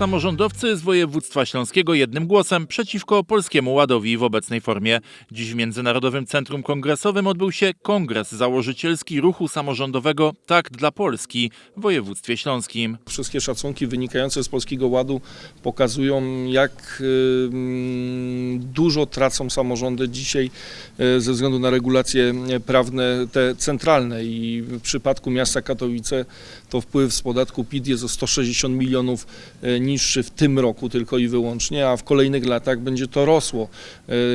Samorządowcy z województwa śląskiego jednym głosem przeciwko Polskiemu Ładowi w obecnej formie. Dziś w Międzynarodowym Centrum Kongresowym odbył się kongres założycielski ruchu samorządowego Tak dla Polski w województwie śląskim. Wszystkie szacunki wynikające z Polskiego Ładu pokazują, jak dużo tracą samorządy dzisiaj y, ze względu na regulacje prawne te centralne i w przypadku miasta Katowice to wpływ z podatku PIT jest o 160 milionów y, niższy w tym roku tylko i wyłącznie, a w kolejnych latach będzie to rosło.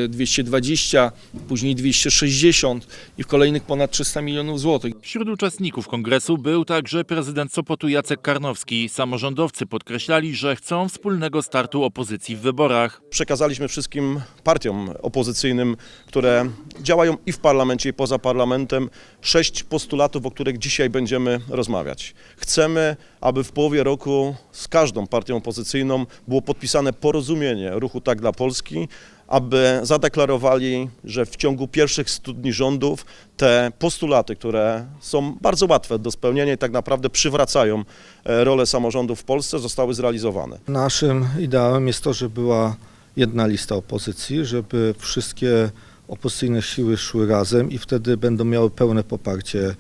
Y, 220, później 260 i w kolejnych ponad 300 milionów złotych. Wśród uczestników kongresu był także prezydent Sopotu Jacek Karnowski. Samorządowcy podkreślali, że chcą wspólnego startu opozycji w wyborach. przekazaliśmy wszystkim partiom opozycyjnym, które działają i w parlamencie, i poza parlamentem, sześć postulatów, o których dzisiaj będziemy rozmawiać. Chcemy, aby w połowie roku z każdą partią opozycyjną było podpisane porozumienie ruchu Tak dla Polski, aby zadeklarowali, że w ciągu pierwszych 100 dni rządów te postulaty, które są bardzo łatwe do spełnienia i tak naprawdę przywracają e, rolę samorządów w Polsce, zostały zrealizowane. Naszym ideałem jest to, żeby była jedna lista opozycji, żeby wszystkie opozycyjne siły szły razem i wtedy będą miały pełne poparcie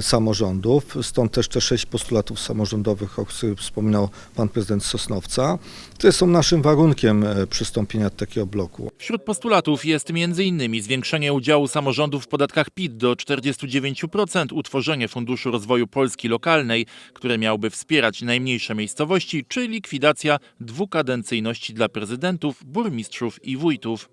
samorządów. Stąd też te sześć postulatów samorządowych, o których wspominał pan prezydent Sosnowca, które są naszym warunkiem e, przystąpienia do takiego bloku. Wśród postulatów jest m.in. zwiększenie udziału samorządów w podatkach PIT do 49%, utworzenie Funduszu Rozwoju Polski Lokalnej, które miałby wspierać najmniejsze miejscowości, czy likwidacja dwukadencyjności dla prezydentów, burmistrzów i wójtów.